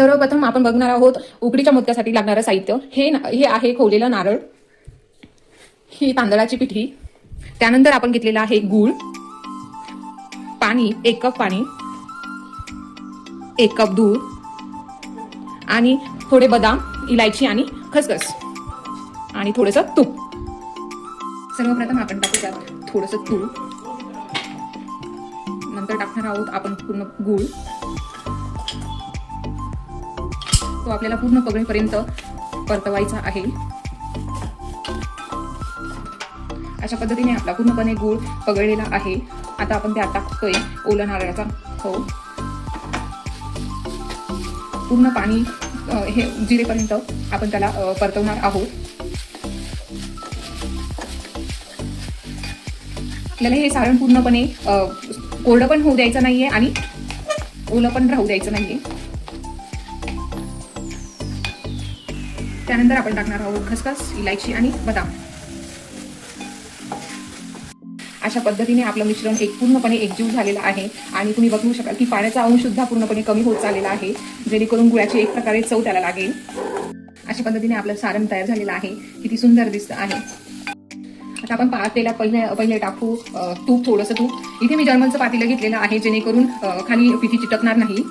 सर्वप्रथम आपण बघणार आहोत उकडीच्या मोदकासाठी लागणारं साहित्य. हे हे आहे खोवलेलं नारळ. ही तांदळाची पिठी. त्यानंतर आपण घेतलेला आहे गूळ. पाणी एक कप पाणी. एक कप दूध. आणि थोडे बदाम इलायची आणि खसखस. आणि थोडंसं तूप. सर्वप्रथम आपण टाकू त्यात थोडंसं तूप. नंतर टाकणार आहोत आपण पूर्ण गूळ. तो आपल्याला पूर्ण पगळीपर्यंत परतवायचा आहे. अशा पद्धतीने आपला पूर्णपणे गूळ पगळलेला आहे. आता आपण त्यात टाकतोय ओला नारळाचा. हो. पूर्ण पाणी हे जिरेपर्यंत आपण त्याला परतवणार आहोत. आपल्याला हे सारण पूर्णपणे कोरडं पण होऊ द्यायचं नाहीये आणि ओलं पण राहू द्यायचं नाहीये. त्यानंतर आपण टाकणार आहोत खसखस इलायची आणि बदाम. अशा पद्धतीने आपलं मिश्रण एक पूर्णपणे एकजीव झालेलं आहे आणि तुम्ही बघू शकाल की पाण्याचा अंश सुद्धा पूर्णपणे कमी होत चाललेला आहे जेणेकरून गुळाची एक प्रकारे चव त्याला लागेल. अशा पद्धतीने आपलं सारण तयार झालेलं आहे किती सुंदर दिसत आहे. आता आपण पा पहिले पहिले टाकू तूप थोडंसं तूप. इथे मी जर्मनचं पातेलं घेतलेलं आहे जेणेकरून खाली पिठी चिटकणार नाही.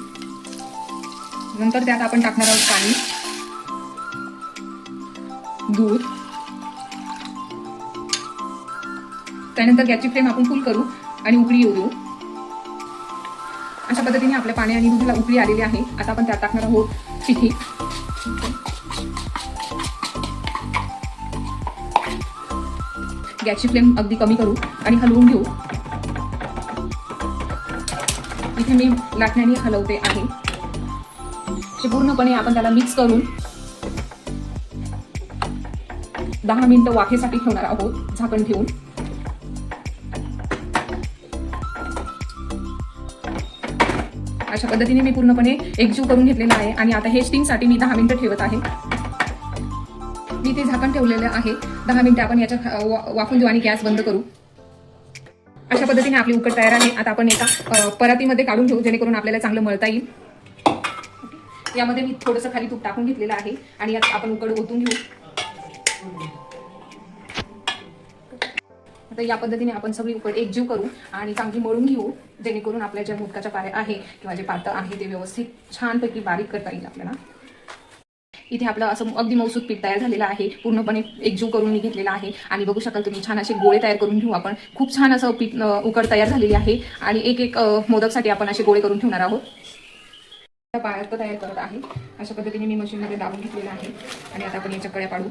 नंतर त्यात आपण टाकणार आहोत पाणी. दूध. त्यानंतर गॅसची फ्लेम आपण फुल करू आणि उकळी येऊ देऊ. अशा पद्धतीने आपल्या पाणी आणि दुधाला उकळी आलेली आहे. आता आपण त्यात टाकणार आहोत चिठी. गॅसची फ्लेम अगदी कमी करू आणि हलवून घेऊ. इथे मी लाटण्याने हलवते आहे. पूर्णपणे आपण त्याला मिक्स करून दहा मिनिटं वाफेसाठी ठेवणार आहोत झाकण ठेवून. अशा पद्धतीने मी पूर्णपणे एकजीव करून घेतलेला आहे आणि आता हे स्टीमसाठी मी दहा मिनिटं ठेवत आहे. मी ते झाकण ठेवलेलं आहे. दहा मिनिटं आपण याच्या वाफून देऊ आणि गॅस बंद करू. अशा पद्धतीने आपली उकड तयार आहे. आता आपण एका परातीमध्ये काढून ठेवू जेणेकरून आपल्याला चांगलं मळता येईल. यामध्ये मी थोडंसं खाली तूप टाकून घेतलेलं आहे आणि यात आपण उकड ओतून घेऊ. आता या पद्धतीने आपण सगळी उकड एकजीव करू आणि चांगली मळून घेऊ जेणेकरून आपल्या ज्या मोदकाच्या पाऱ्या आहे किंवा जे पातळ आहे ते व्यवस्थित छानपैकी बारीक करता येईल आपल्याला. इथे आपलं असं अगदी मौसूद पीठ तयार झालेलं आहे. पूर्णपणे एकजीव करून मी घेतलेला आहे. आणि बघू शकाल तुम्ही छान असे गोळे तयार करून घेऊ आपण. खूप छान असं पीठ उकड तयार झालेली आहे. आणि एक एक मोदकसाठी आपण असे गोळे करून ठेवणार आहोत. पायात तयार करत आहे. अशा पद्धतीने मी मशीनमध्ये दाबून घेतलेलं आहे. आणि आता आपण याच्या कळ्या पाडू.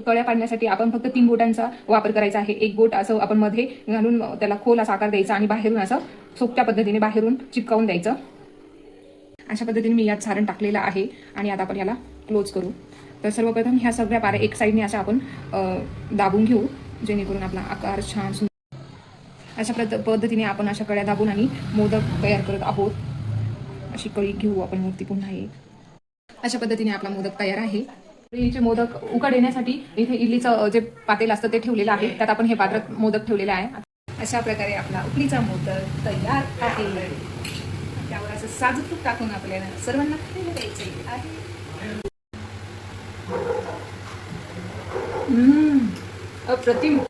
कळ्या पाडण्यासाठी आपण फक्त तीन बोटांचा वापर करायचा आहे. एक बोट असं आपण मध्ये घालून त्याला खोल असा आकार द्यायचा आणि बाहेरून असं सोप्या पद्धतीने बाहेरून चिपकावून द्यायचं. अशा पद्धतीने मी यात सारण टाकलेलं आहे आणि आता आपण याला क्लोज करू. तर सर्वप्रथम ह्या सगळ्या पाऱ्या एक साईडने अशा आपण दाबून घेऊ जेणेकरून आपला आकार छान सुंदर अशा पद्ध पद्धतीने आपण अशा कळ्या दाबून आणि मोदक तयार करत आहोत. अशी कळी घेऊ आपण मूर्ती पुन्हा एक. अशा पद्धतीने आपला मोदक तयार आहे. इडलीचे मोदक उकड येण्यासाठी इथे इडलीचं जे पातेल असतं ते ठेवलेलं आहे. त्यात आपण हे पात्र मोदक ठेवलेलं आहे. अशा प्रकारे आपला उकडीचा मोदक तयार आहे. त्यावर असं साजूक तूप टाकून आपल्याला सर्वांना खायला द्यायचे आहे. अप्रतिम.